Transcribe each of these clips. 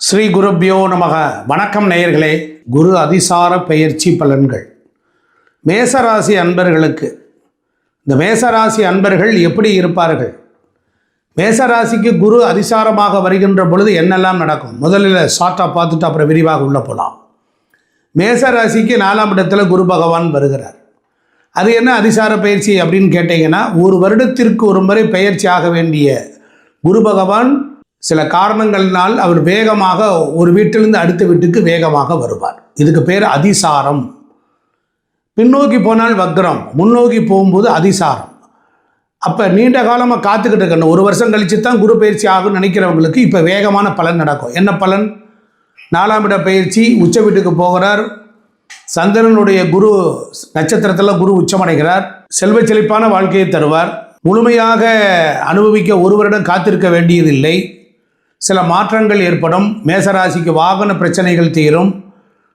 ஸ்ரீ குருப்யோ நமக. வணக்கம் நேயர்களே. குரு அதிசார பயிற்சி பலன்கள். மேசராசி அன்பர்களுக்கு. இந்த மேசராசி அன்பர்கள் எப்படி இருப்பார்கள்? மேசராசிக்கு குரு அதிசாரமாக வருகின்ற பொழுது என்னெல்லாம் நடக்கும்? முதலில் ஷார்ட்டாக பார்த்துட்டு அப்புறம் விரிவாக உள்ள போகலாம் மேசராசிக்கு நாலாம் இடத்துல குரு பகவான் வருகிறார். அது என்ன அதிசார பயிற்சி அப்படின்னு கேட்டிங்கன்னா ஒரு வருடத்திற்கு ஒரு முறை பயிற்சி ஆக வேண்டிய குரு பகவான் சில காரணங்களினால் அவர் வேகமாக ஒரு வீட்டிலிருந்து அடுத்த வீட்டுக்கு வேகமாக வருவார். இதுக்கு பேர் அதிசாரம். பின்னோக்கி போனால் வக்ரம் முன்னோக்கி போகும்போது அதிசாரம். அப்போ நீண்ட காலமாக காத்துக்கிட்டு இருக்கணும். ஒரு வருஷம் கழிச்சு தான் குரு பயிற்சி ஆகும்னு நினைக்கிறவங்களுக்கு இப்போ வேகமான பலன் நடக்கும். என்ன பலன்? நாலாம் இட பயிற்சி உச்ச வீட்டுக்கு போகிறார். சந்திரனுடைய குரு நட்சத்திரத்தில் குரு உச்சமடைகிறார். செல்வ செழிப்பான வாழ்க்கையை தருவார். முழுமையாக அனுபவிக்க ஒரு வருடம் காத்திருக்க வேண்டியதில்லை. சில மாற்றங்கள் ஏற்படும். மேசராசிக்கு வாகன பிரச்சனைகள் தீரும்.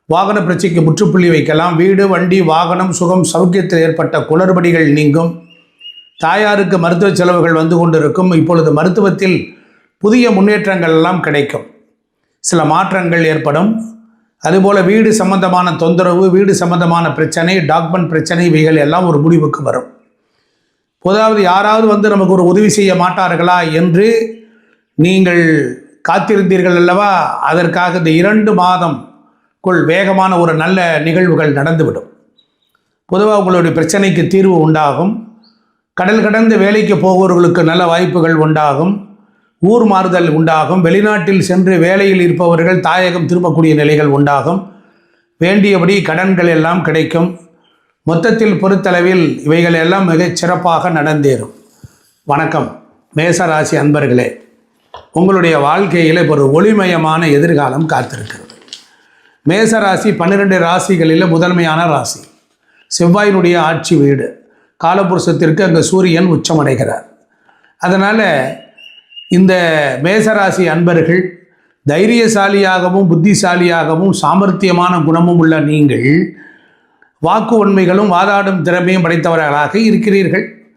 வாகன பிரச்சனைக்கு முற்றுப்புள்ளி வைக்கலாம். வீடு வண்டி வாகனம் சுகம் சௌக்கியத்தில் ஏற்பட்ட குளறுபடிகள் நீங்கும். தாயாருக்கு மருத்துவ செலவுகள் வந்து கொண்டிருக்கும். இப்பொழுது மருத்துவத்தில் புதிய முன்னேற்றங்கள் எல்லாம் கிடைக்கும். சில மாற்றங்கள் ஏற்படும். அதுபோல் வீடு சம்பந்தமான தொந்தரவு வீடு சம்பந்தமான பிரச்சனை டாக்குமெண்ட் பிரச்சனை இவைகள் எல்லாம் ஒரு முடிவுக்கு வரும். பொதாவது யாராவது வந்து நமக்கு ஒரு உதவி செய்ய மாட்டார்களா என்று நீங்கள் காத்திருந்தீர்கள் அல்லவா? அதற்காக இந்த இரண்டு மாதம்குள் வேகமான ஒரு நல்ல நிகழ்வுகள் நடந்துவிடும். பொதுவாக உங்களுடைய பிரச்சனைக்கு தீர்வு உண்டாகும். கடல் கடந்து வேலைக்கு போகிறவர்களுக்கு நல்ல வாய்ப்புகள் உண்டாகும். ஊர் மாறுதல் உண்டாகும். வெளிநாட்டில் சென்று வேலையில் இருப்பவர்கள் தாயகம் திரும்பக்கூடிய நிலைகள் உண்டாகும். வேண்டியபடி கடன்கள் எல்லாம் கிடைக்கும். மொத்தத்தில் பொறுத்தளவில் இவைகள் எல்லாம் மிகச் சிறப்பாக நடந்தேறும். வணக்கம். மேசராசி அன்பர்களே. உங்களுடைய வாழ்க்கையில் இப்போ ஒரு ஒளிமயமான எதிர்காலம் காத்திருக்கிறது. மேசராசி பன்னிரெண்டு ராசிகளில் முதன்மையான ராசி. செவ்வாயினுடைய ஆட்சி வீடு. காலபுருஷத்திற்கு அங்கே சூரியன் உச்சமடைகிறார். அதனால் இந்த மேசராசி அன்பர்கள் தைரியசாலியாகவும் புத்திசாலியாகவும் சாமர்த்தியமான குணமும் உள்ள நீங்கள் வாக்கு உண்மைகளும் வாதாடும் திறமையும் படைத்தவர்களாக இருக்கிறீர்கள்.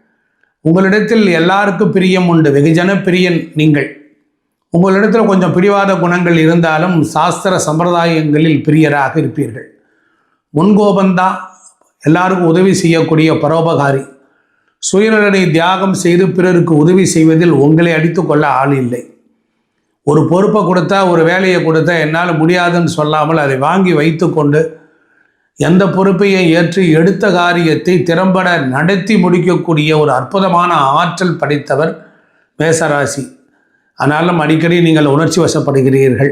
உங்களிடத்தில் எல்லாருக்கும் பிரியம் உண்டு. வெகுஜன பிரியன் நீங்கள். உங்களிடத்தில் கொஞ்சம் பிடிவாத குணங்கள் இருந்தாலும் சாஸ்திர சம்பிரதாயங்களில் பிரியராக இருப்பீர்கள். முன்கோபந்தான் எல்லாருக்கும் உதவி செய்யக்கூடிய பரோபகாரி. சுயநலனை தியாகம் செய்து பிறருக்கு உதவி செய்வதில் உங்களை அடித்துக்கொள்ள ஆள் இல்லை. ஒரு பொறுப்பை கொடுத்தா ஒரு வேலையை கொடுத்தா என்னால் முடியாதுன்னு சொல்லாமல் அதை வாங்கி வைத்துக்கொண்டு எந்த பொறுப்பையும் ஏற்று எடுத்த காரியத்தை திறம்பட நடத்தி முடிக்கக்கூடிய ஒரு அற்புதமான ஆற்றல் படைத்தவர் மேசராசி. ஆனாலும் அடிக்கடி நீங்கள் உணர்ச்சி வசப்படுகிறீர்கள்.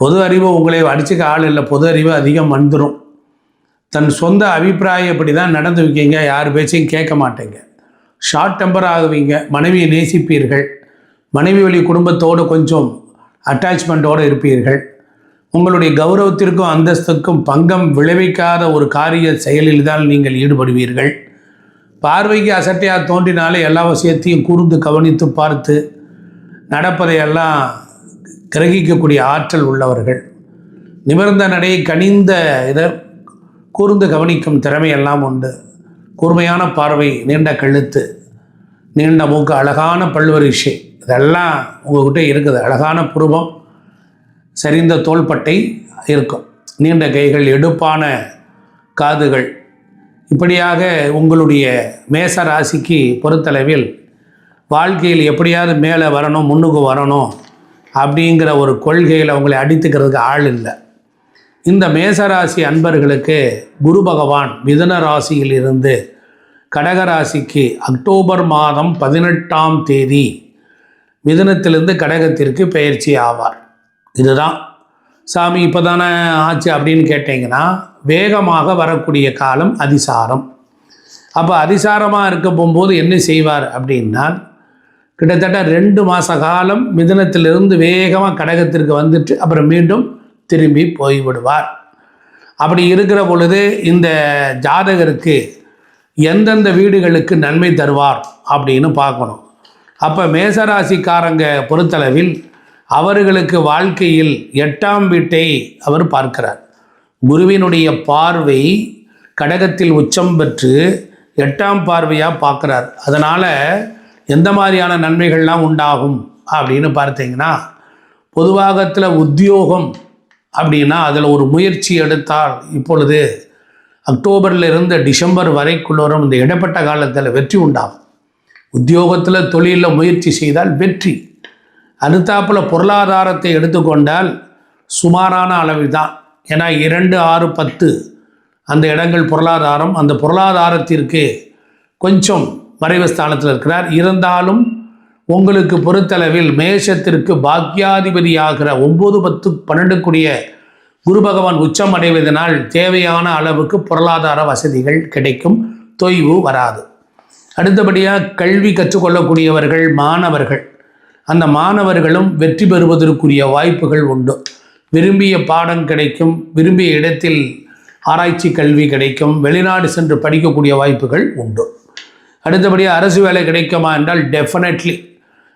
பொது அறிவு உங்களை அடிச்சுக்க ஆள் இல்லை. பொது அறிவு அதிகம் வந்துடும் தன் சொந்த அபிப்பிராயப்படி தான் நடந்து வைக்கீங்க யார் பேச்சையும் கேட்க மாட்டேங்க. ஷார்ட் டெம்பர் ஆகுவீங்க. மனைவியை நேசிப்பீர்கள். மனைவி வழி குடும்பத்தோடு கொஞ்சம் அட்டாச்மெண்ட்டோடு இருப்பீர்கள். உங்களுடைய கௌரவத்திற்கும் அந்தஸ்துக்கும் பங்கம் விளைவிக்காத ஒரு காரிய செயலில் தான் நீங்கள் ஈடுபடுவீர்கள். பார்வைக்கு அசட்டையாக தோன்றினாலே எல்லா விஷயத்தையும் கூர்ந்து கவனித்து பார்த்து நடப்பதையெல்லாம் கிரகிக்கக்கூடிய ஆற்றல் உள்ளவர்கள். நிமிர்ந்த நடை கனிந்த இதை கூர்ந்து கவனிக்கும் திறமையெல்லாம் உண்டு. கூர்மையான பார்வை நீண்ட கழுத்து நீண்ட மூக்கு அழகான பல்வரிசை இதெல்லாம் உங்கள்கிட்ட இருக்குது. அழகான புருவம் சரிந்த தோள்பட்டை இருக்கும். நீண்ட கைகள் எடுப்பான காதுகள். இப்படியாக உங்களுடைய மேச ராசிக்கு பொறுத்தளவில் வாழ்க்கையில் எப்படியாவது மேலே வரணும் முன்னுக்கு வரணும் அப்படிங்கிற ஒரு கொள்கையில் அவங்களை அடித்துக்கிறதுக்கு ஆள் இல்லை. இந்த மேசராசி அன்பர்களுக்கு குரு பகவான் மிதன ராசியிலிருந்து கடகராசிக்கு அக்டோபர் மாதம் பதினெட்டாம் தேதி மிதனத்திலிருந்து கடகத்திற்கு பயிற்சி ஆவார். இதுதான். சாமி இப்போ தானே ஆச்சு அப்படின்னு கேட்டிங்கன்னா வேகமாக வரக்கூடிய காலம் அதிசாரம். அப்போ அதிசாரமாக இருக்க போகும்போது என்ன செய்வார் அப்படின்னா கிட்டத்தட்ட ரெண்டு மாத காலம் மிதனத்திலிருந்து வேகமாக கடகத்திற்கு வந்துட்டு அப்புறம் மீண்டும் திரும்பி போய்விடுவார். அப்படி இருக்கிற பொழுது இந்த ஜாதகருக்கு எந்தெந்த வீடுகளுக்கு நன்மை தருவார் அப்படின்னு பார்க்கணும். அப்போ மேசராசிக்காரங்க பொறுத்தளவில் அவர்களுக்கு வாழ்க்கையில் எட்டாம் வீட்டை அவர் பார்க்கிறார். குருவினுடைய பார்வை கடகத்தில் உச்சம் பெற்று எட்டாம் பார்வையாக பார்க்குறார். அதனால் எந்த மாதிரியான நன்மைகள்லாம் உண்டாகும் அப்படின்னு பார்த்தீங்கன்னா பொதுவாகத்தில் உத்தியோகம் அப்படின்னா அதில் ஒரு முயற்சி எடுத்தால் இப்பொழுது அக்டோபர்லேருந்து டிசம்பர் டிசம்பர் வரைக்குள்ளோரும் இந்த இடைப்பட்ட காலத்தில் வெற்றி உண்டாகும். உத்தியோகத்தில் தொழிலில் முயற்சி செய்தால் வெற்றி. அடுத்தாப்பில் பொருளாதாரத்தை எடுத்துக்கொண்டால் சுமாரான அளவில் தான் ஏன்னா இரண்டு ஆறு பத்து அந்த இடங்கள் பொருளாதாரம் அந்த பொருளாதாரத்திற்கு கொஞ்சம் மறைவு ஸ்தானத்தில் இருக்கிறார். இருந்தாலும் உங்களுக்கு பொறுத்தளவில் மேஷத்திற்கு பாக்கியாதிபதியாகிற ஒம்பது பத்து பன்னெண்டுக்குரிய குரு பகவான் உச்சம் அடைவதனால் தேவையான அளவுக்கு பொருளாதார வசதிகள் கிடைக்கும். தொய்வு வராது. அடுத்தபடியாக கல்வி கற்றுக்கொள்ளக்கூடியவர்கள் மாணவர்கள். அந்த மாணவர்களும் வெற்றி பெறுவதற்குரிய வாய்ப்புகள் உண்டு. விரும்பிய பாடம் கிடைக்கும். விரும்பிய இடத்தில் ஆராய்ச்சி கல்வி கிடைக்கும். வெளிநாடு சென்று படிக்கக்கூடிய வாய்ப்புகள் உண்டு. அடுத்தபடியாக அரசு வேலை கிடைக்குமா என்றால் டெஃபினெட்லி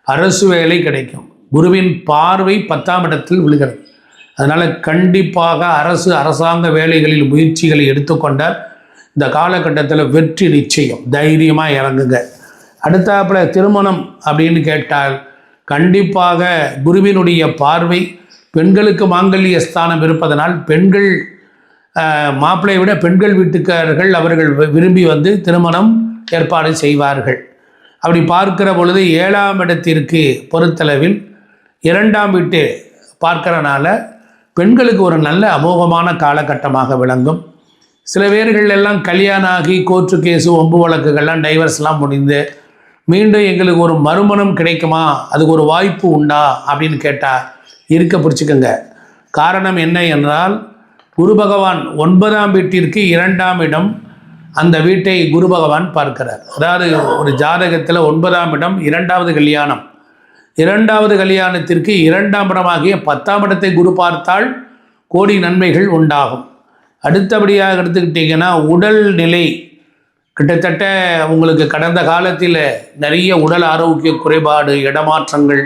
அரசு வேலை கிடைக்கும். குருவின் பார்வை பத்தாம் இடத்தில் விழுகிறது. அதனால் கண்டிப்பாக அரசு அரசாங்க வேலைகளில் முயற்சிகளை எடுத்துக்கொண்டால் இந்த காலகட்டத்தில் வெற்றி நிச்சயம். தைரியமாக இறங்குங்க. அடுத்தாப்புல திருமணம் அப்படின்னு கேட்டால் கண்டிப்பாக குருவினுடைய பார்வை பெண்களுக்கு மாங்கல்ய ஸ்தானம் இருப்பதனால் பெண்கள் மாப்பிள்ளையை விட பெண்கள் வீட்டுக்காரர்கள் அவர்கள் வி- விரும்பி வந்து திருமணம் ஏற்பாடு செய்வார்கள். அப்படி பார்க்கிற பொழுது ஏழாம் இடத்திற்கு பொறுத்தளவில் இரண்டாம் வீட்டு பார்க்கறனால பெண்களுக்கு ஒரு நல்ல அமோகமான காலகட்டமாக விளங்கும். சில பேர்கள் எல்லாம் கல்யாணம் ஆகி கோர்ட்டு கேஸு ஒம்பு வழக்குகள்லாம் டைவர்ஸ்லாம் முடிந்து மீண்டும் எங்களுக்கு ஒரு மறுமணம் கிடைக்குமா? அதுக்கு ஒரு வாய்ப்பு உண்டா? அப்படின்னு கேட்டால் இருக்க பிடிச்சிக்கோங்க. காரணம் என்ன என்றால் குரு பகவான் ஒன்பதாம் வீட்டிற்கு இரண்டாம் இடம் அந்த வீட்டை குரு பகவான் பார்க்கிறார். அதாவது ஒரு ஜாதகத்தில் ஒன்பதாம் இடம் இரண்டாவது கல்யாணம். இரண்டாவது கல்யாணத்திற்கு இரண்டாம் இடமாகிய பத்தாம் இடத்தை குரு பார்த்தால் கோடி நன்மைகள் உண்டாகும். அடுத்தபடியாக எடுத்துக்கிட்டிங்கன்னா உடல் நிலை. கிட்டத்தட்ட உங்களுக்கு கடந்த காலத்தில் நிறைய உடல் ஆரோக்கிய குறைபாடு இடமாற்றங்கள்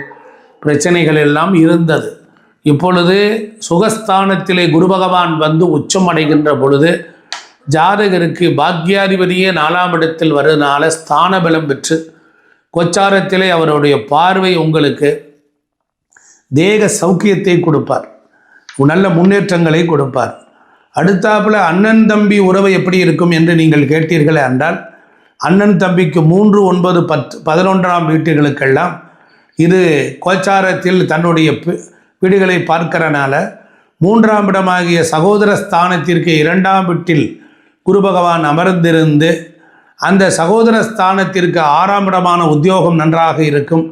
பிரச்சனைகள் எல்லாம் இருந்தது. இப்பொழுது சுகஸ்தானத்திலே குரு பகவான் வந்து உச்சம் அடைகின்ற பொழுது ஜாதகருக்கு பாக்யாதிபதியே நாலாம் இடத்தில் வருவதனால ஸ்தான பலம் பெற்று கொச்சாரத்திலே அவருடைய பார்வை உங்களுக்கு தேக சௌக்கியத்தை கொடுப்பார். நல்ல முன்னேற்றங்களை கொடுப்பார். அடுத்தாப்புல அண்ணன் தம்பி உறவு எப்படி இருக்கும் என்று நீங்கள் கேட்டீர்களே என்றால் அண்ணன் தம்பிக்கு மூன்று ஒன்பது பத்து பதினொன்றாம் வீட்டுகளுக்கெல்லாம் இது கோச்சாரத்தில் தன்னுடைய வீடுகளை பார்க்கறனால மூன்றாம் இடமாகிய சகோதர ஸ்தானத்திற்கு இரண்டாம் வீட்டில் குரு பகவான் அமர்ந்திருந்து அந்த சகோதர ஸ்தானத்திற்கு ஆறாம் இடமான உத்தியோகம் நன்றாக இருக்கும்.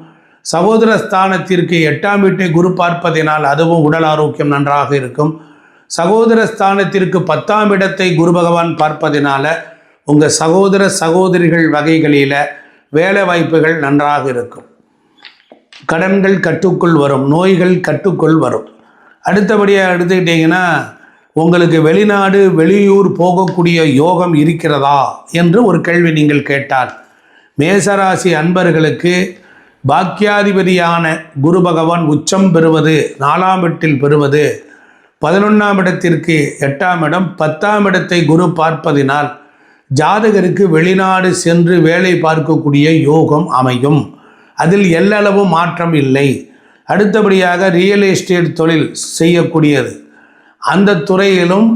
சகோதர ஸ்தானத்திற்கு எட்டாம் வீட்டை குரு பார்ப்பதினால் அதுவும் உடல் ஆரோக்கியம் நன்றாக இருக்கும். சகோதர ஸ்தானத்திற்கு பத்தாம் இடத்தை குரு பகவான் பார்ப்பதினால உங்கள் சகோதர சகோதரிகள் வகைகளில் வேலை வாய்ப்புகள் நன்றாக இருக்கும். கடன்கள் கட்டுக்குள் வரும் நோய்கள் கட்டுக்குள் வரும். அடுத்தபடியாக எடுத்துக்கிட்டிங்கன்னா உங்களுக்கு வெளிநாடு வெளியூர் போகக்கூடிய யோகம் இருக்கிறதா என்று ஒரு கேள்வி நீங்கள் கேட்டால் மேசராசி அன்பர்களுக்கு பாக்கியாதிபதியான குரு பகவான் உச்சம் பெறுவது நாலாம் வீட்டில் பெறுவது பதினொன்றாம் இடத்திற்கு எட்டாம் இடம் பத்தாம் இடத்தை குரு பார்ப்பதினால் ஜாதகருக்கு வெளிநாடு சென்று வேலை பார்க்கக்கூடிய யோகம் அமையும். அதில் எல்லளவு மாற்றம் இல்லை. அடுத்தபடியாக ரியல் எஸ்டேட் தொழில் செய்யக்கூடியது. அந்த துறையிலும்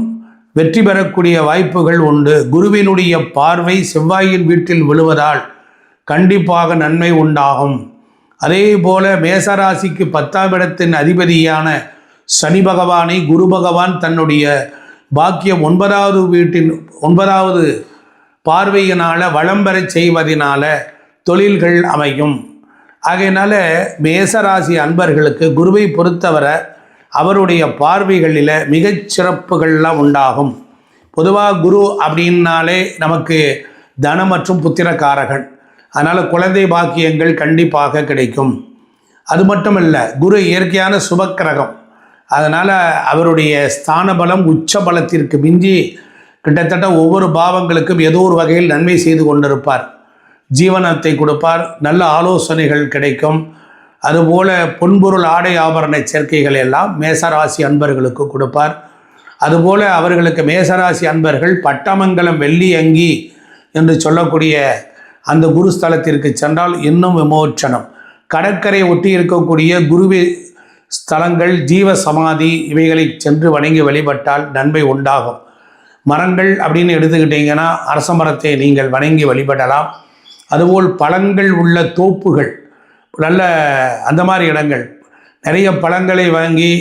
வெற்றி பெறக்கூடிய வாய்ப்புகள் உண்டு. குருவினுடைய பார்வை செவ்வாயின் வீட்டில் விழுவதால் கண்டிப்பாக நன்மை உண்டாகும். அதே போல மேசராசிக்கு பத்தாம் இடத்தின் அதிபதியான சனி பகவானை குரு பகவான் தன்னுடைய பாக்கியம் ஒன்பதாவது வீட்டின் ஒன்பதாவது பார்வையினால் வளம் பெறச் செய்வதனால தொழில்கள் அமையும். ஆகையினால மேசராசி அன்பர்களுக்கு குருவை பொறுத்தவரை அவருடைய பார்வைகளில் மிகச் சிறப்புகள்லாம் உண்டாகும். பொதுவாக குரு அப்படின்னாலே நமக்கு தன மற்றும் புத்திரக்காரகன். அதனால் குழந்தை பாக்கியங்கள் கண்டிப்பாக கிடைக்கும். அது மட்டும் இல்லை குரு இயற்கையான சுபக்கிரகம். அதனால் அவருடைய ஸ்தான பலம் உச்ச பலத்திற்கு மிஞ்சி கிட்டத்தட்ட ஒவ்வொரு பாவங்களுக்கும் ஏதோ ஒரு வகையில் நன்மை செய்து கொண்டிருப்பார். ஜீவனத்தை கொடுப்பார். நல்ல ஆலோசனைகள் கிடைக்கும். அதுபோல பொன்பொருள் ஆடை ஆபரண சேர்க்கைகள் எல்லாம் மேசராசி அன்பர்களுக்கு கொடுப்பார். அதுபோல அவர்களுக்கு மேசராசி அன்பர்கள் பட்டமங்கலம் வெள்ளி அங்கி என்று சொல்லக்கூடிய அந்த குருஸ்தலத்திற்கு சென்றால் இன்னும் விமோச்சனம். கடற்கரை ஒட்டி இருக்கக்கூடிய குருவி ஸ்தலங்கள் ஜீவ சமாதி இவைகளை சென்று வணங்கி வழிபட்டால் நன்மை உண்டாகும். மரங்கள் அப்படின்னு எடுத்துக்கிட்டிங்கன்னா அரச மரத்தை நீங்கள் வணங்கி வழிபடலாம். அதுபோல் பழங்கள் உள்ள தோப்புகள் நல்ல அந்த மாதிரி இடங்கள். நிறைய பழங்களை வாங்கி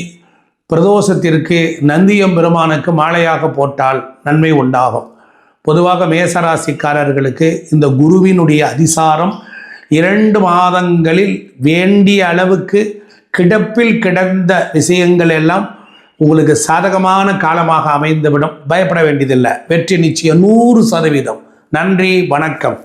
பிரதோஷத்திற்கு நந்தியம் பெருமானுக்கு மாலையாக போட்டால் நன்மை உண்டாகும். பொதுவாக மேசராசிக்காரர்களுக்கு இந்த குருவினுடைய அதிசாரம் இரண்டு மாதங்களில் வேண்டிய அளவுக்கு கிடப்பில் கிடந்த விஷயங்கள் எல்லாம் உங்களுக்கு சாதகமான காலமாக அமைந்துவிடும். பயப்பட வேண்டியதில்லை. வெற்றி நிச்சயம் நூறு சதவீதம். நன்றி வணக்கம்.